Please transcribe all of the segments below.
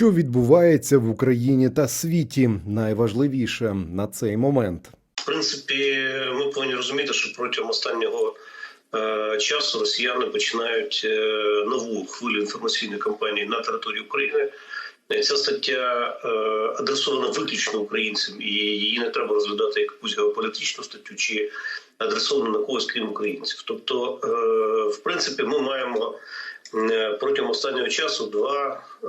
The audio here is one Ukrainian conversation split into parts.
Що відбувається в Україні та світі? Найважливіше на цей момент. В принципі, ми повинні розуміти, що протягом останнього е, часу росіяни починають е, нову хвилю інформаційної кампанії на території України. Е, Ця стаття е, адресована виключно українцям, і її не треба розглядати як якусь геополітичну статтю чи адресовану на когось крім українців. Тобто, е, в принципі, ми маємо протягом останнього часу два е,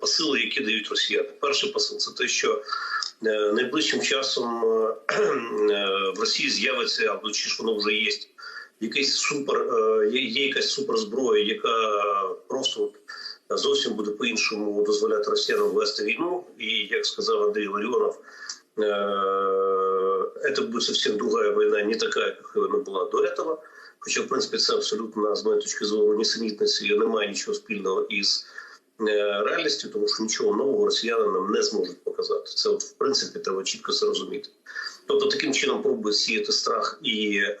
посили, які дають росіяни. Перший посил це те, що Е, найближчим часом е, е, в Росії з'явиться або чи ж воно вже є якийсь супер, е, є якась суперзброя, яка просто зовсім буде по-іншому дозволяти росіянам вести війну. І як сказав Андрій Ларіонов, е, це буде зовсім друга війна, не така, як вона була до этого. Хоча, в принципі, це абсолютно з моєї точки зору несенітниці і немає нічого спільного із е, реальністю, тому що нічого нового росіяни нам не зможуть показати. Це, от, в принципі, треба чітко це розуміти. Тобто, таким чином пробує сіяти страх і, е,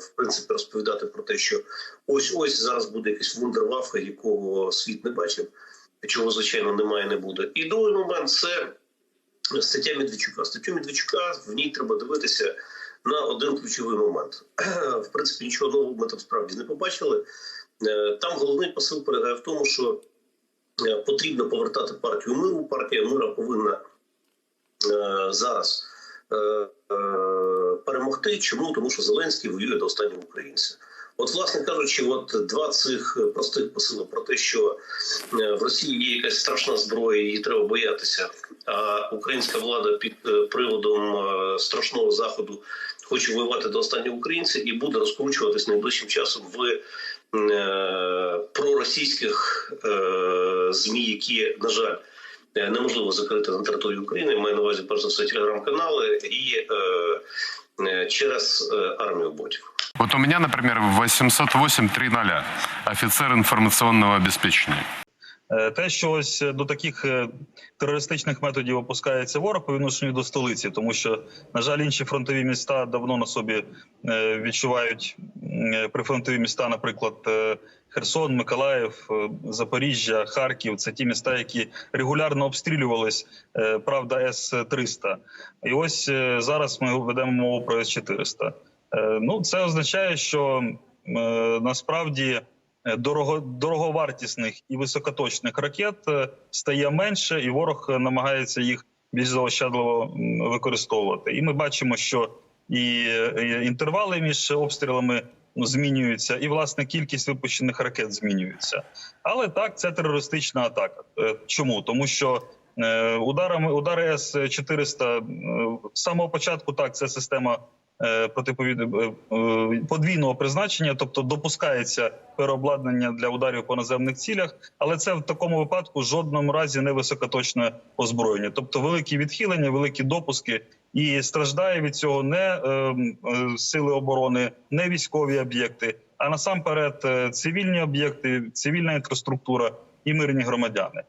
в принципі, розповідати про те, що ось ось зараз буде якийсь вундервафля, якого світ не бачив, чого звичайно немає, не буде. І другий момент це стаття Медведчука. Статтю Медведчука в ній треба дивитися на один ключовий момент. В принципі, нічого нового ми там справді не побачили. Е, Там головний посил полягає в тому, що е, потрібно повертати партію миру. Партія мира повинна е, зараз перемогти. Чому? Тому що Зеленський воює до останнього українця. От, власне кажучи, от два цих простих посили про те, що е, в Росії є якась страшна зброя, її треба боятися. А українська влада під е, приводом е, страшного заходу хоче воювати до останнього українця і буде розкручуватись найближчим часом в е, проросійських е, змі, які на жаль. е, Неможливо закрити на території України. Маю на увазі перш за все телеграм-канали і е, е, через е, армію ботів. Вот у меня, например, 808-3.0, офицер информационного обеспечения. Е, Те, що ось до таких е, терористичних методів опускається ворог по відношенню до столиці, тому що, на жаль, інші фронтові міста давно на собі е, відчувають е, прифронтові міста, наприклад, е, Херсон, Миколаїв, е, Запоріжжя, Харків. Це ті міста, які регулярно обстрілювались. е, Правда, с 300 І ось е, зараз ми ведемо мову про с 400 Е, Ну, це означає, що е, насправді е, дорого, дороговартісних і високоточних ракет е, стає менше, і ворог е, намагається їх більш заощадливо використовувати. І ми бачимо, що і е, інтервали між обстрілами ну, змінюються, і власне кількість випущених ракет змінюється. Але так, це терористична атака. Е, Чому? Тому що е, ударами удари С 400 з самого початку так це система е, протиповід- е, е, подвійного призначення, тобто допускається переобладнання для ударів по наземних цілях, але це в такому випадку в жодному разі не високоточне озброєння, тобто великі відхилення, великі допуски, і страждає від цього не е, е, сили оборони, не військові об'єкти, а насамперед е, цивільні об'єкти, цивільна інфраструктура і мирні громадяни.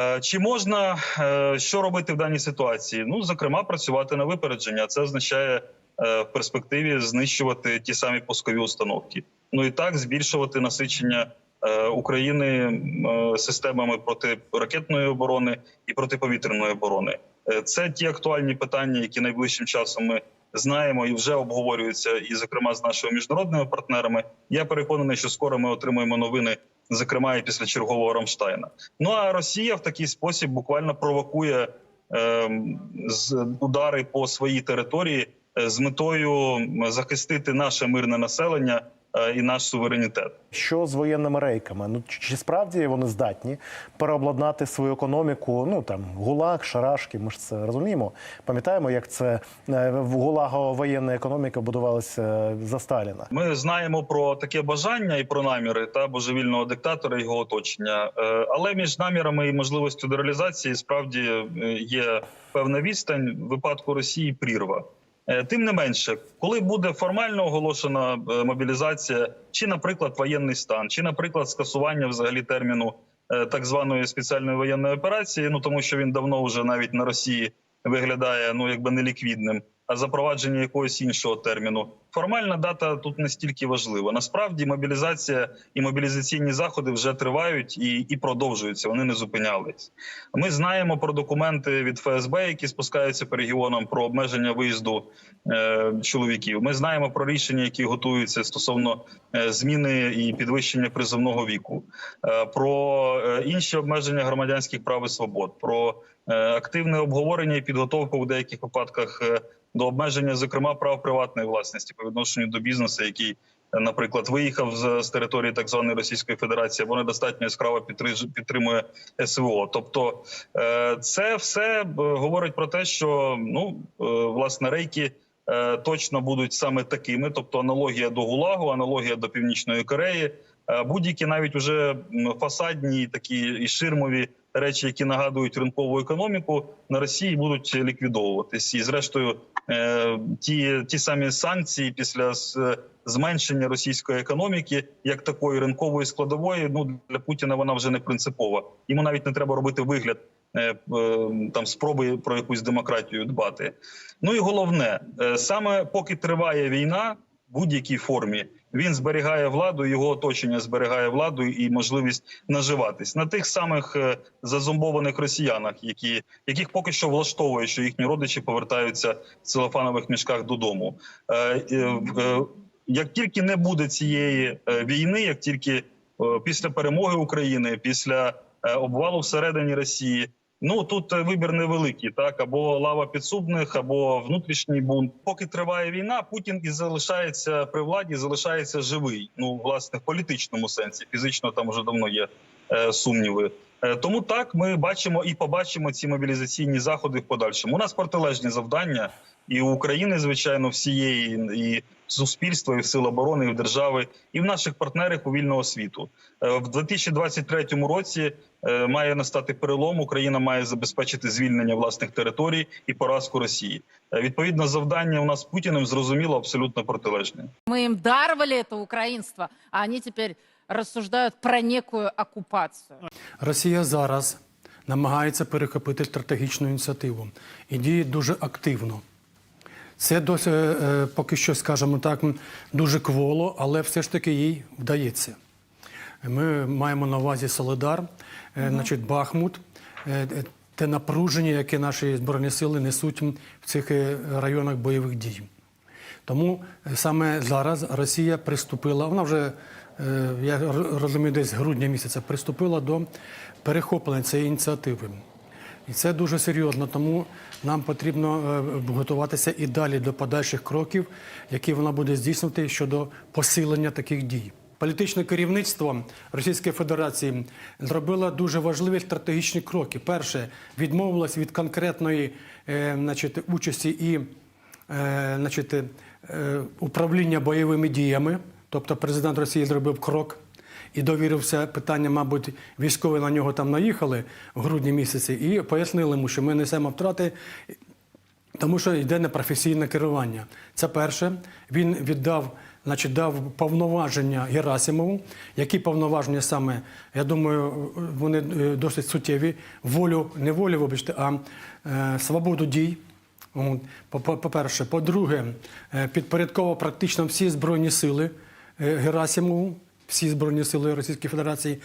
Е, Чи можна е, що робити в даній ситуації? Ну зокрема, працювати на випередження. Це означає е, в перспективі знищувати ті самі пускові установки. Ну і так збільшувати насичення е, України е, системами протиракетної оборони і протиповітряної оборони. Е, Це ті актуальні питання, які найближчим часом ми знаємо і вже обговорюються, і зокрема з нашими міжнародними партнерами. Я переконаний, що скоро ми отримаємо новини, зокрема і після чергового Рамштайна. Ну а Росія в такий спосіб буквально провокує з удари по своїй території е, з метою захистити наше мирне населення е, і наш суверенітет. Що з воєнними рейками? Ну чи справді вони здатні переобладнати свою економіку? Ну там гулаг, шарашки. Ми ж це розуміємо. Пам'ятаємо, як це е, в гулаго воєнна економіка будувалася е, за Сталіна. Ми знаємо про таке бажання і про наміри та божевільного диктатора і його оточення. Е, Але між намірами і можливістю до реалізації справді е, є певна відстань в випадку Росії прірва. Е, Тим не менше, коли буде формально оголошена е, мобілізація, чи, наприклад, воєнний стан, чи, наприклад, скасування взагалі терміну е, так званої спеціальної воєнної операції, ну тому що він давно вже навіть на Росії виглядає ну якби неліквідним. Запровадження якогось іншого терміну. Формальна дата тут не стільки важлива. Насправді мобілізація і мобілізаційні заходи вже тривають і, і продовжуються. Вони не зупинялись. Ми знаємо про документи від ФСБ, які спускаються по регіонам про обмеження виїзду е, чоловіків. Ми знаємо про рішення, які готуються стосовно е, зміни і підвищення призовного віку, е, про е, інші обмеження громадянських прав і свобод, про е, активне обговорення і підготовку в деяких випадках до обмеження, зокрема прав приватної власності по відношенню до бізнесу, який, наприклад, виїхав з, з території так званої Російської Федерації, або недостатньо яскраво підтримує СВО. Тобто, е, це все е, говорить про те, що ну е, власне рейки. Точно будуть саме такими, тобто аналогія до ГУЛАГу, аналогія до Північної Кореї, будь-які навіть уже фасадні такі і ширмові речі, які нагадують ринкову економіку, на Росії будуть ліквідовуватись. І зрештою, е, ті, ті самі санкції після з- зменшення російської економіки, як такої ринкової складової, ну для Путіна вона вже не принципова. Йому навіть не треба робити вигляд. е, е, Там спроби про якусь демократію дбати. Ну і головне, е, саме поки триває війна будь-якій формі, він зберігає владу, його оточення зберігає владу і можливість наживатись на тих самих е, зазомбованих росіянах, які яких поки що влаштовує, що їхні родичі повертаються в целофанових мішках додому. Е, е, Як тільки не буде цієї війни, як тільки після перемоги України, після обвалу всередині Росії. Ну тут е, вибір невеликий, так або лава підсудних, або внутрішній бунт. Поки триває війна, Путін і залишається при владі, залишається живий. Ну власне в політичному сенсі. Фізично там вже давно є е, сумніви. Е, тому так ми бачимо і побачимо ці мобілізаційні заходи в подальшому. У нас протилежні завдання, і у України, звичайно, всієї і суспільства, і в сил оборони, і в держави, і в наших партнерів у вільного світу. Е, В 2023 році е, має настати перелом. Україна має забезпечити звільнення власних територій і поразку Росії. Е, Відповідно, завдання у нас з Путіним зрозуміло абсолютно протилежне. Мы им даровали это украинство, а они теперь рассуждают про некую оккупацию. Росія зараз намагається перехопити стратегічну ініціативу і діє дуже активно. Це досі, е, е, поки що, скажімо так, дуже кволо, але все ж таки їй вдається. Ми маємо на увазі Солидар, е, значить, Бахмут, те напруження, яке наші збройні сили несуть в цих районах бойових дій. Тому саме зараз Росія приступила, вона вже, я розумію, десь грудня місяця приступила до перехоплення цієї ініціативи. І це дуже серйозно, тому нам потрібно е, готуватися і далі до подальших кроків, які вона буде здійснювати щодо посилення таких дій. Політичне керівництво Російської Федерації зробило дуже важливі стратегічні кроки. Перше, відмовилось від конкретної е, значить, участі і е, значить, управління бойовими діями. Тобто президент Росії зробив крок і довірився питання, мабуть, військові на нього там наїхали в грудні місяці і пояснили йому, що ми несемо втрати. Тому що йде непрофесійне керування. Це перше. Він віддав, значить, дав повноваження Герасимову. Які повноваження саме, я думаю, вони е, досить суттєві. Волю, не волю, вибачте, а е, свободу дій. По- по- По-перше, по-друге, е, підпорядково практично всі збройні сили е, Герасимову, всі збройні сили Російської Федерації,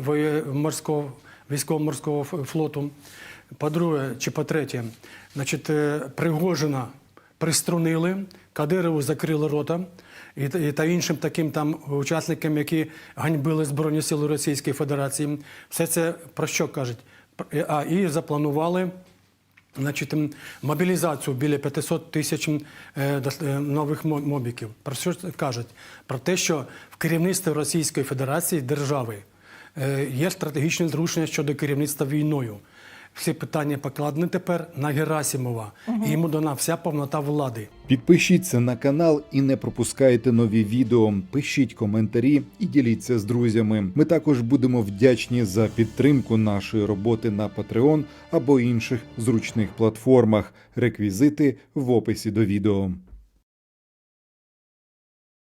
воє- морського військово-морського флоту. По-друге, чи по-третє, значить, е, Пригожина приструнили, Кадирову закрили рота і, та- іншим таким там учасникам, які ганьбили Збройні Сили Російської Федерації. Все це про що кажуть? А і запланували. Значить, мобілізацію біля 500 тисяч е, е, нових мо- мобіків. Про що кажуть? Про те, що в керівництві Російської Федерації держави е, є стратегічне зрушення щодо керівництва війною. Всі питання покладені тепер на Герасимова. І йому дана вся повнота влади. Підпишіться на канал і не пропускайте нові відео. Пишіть коментарі і діліться з друзями. Ми також будемо вдячні за підтримку нашої роботи на Patreon або інших зручних платформах. Реквізити в описі до відео.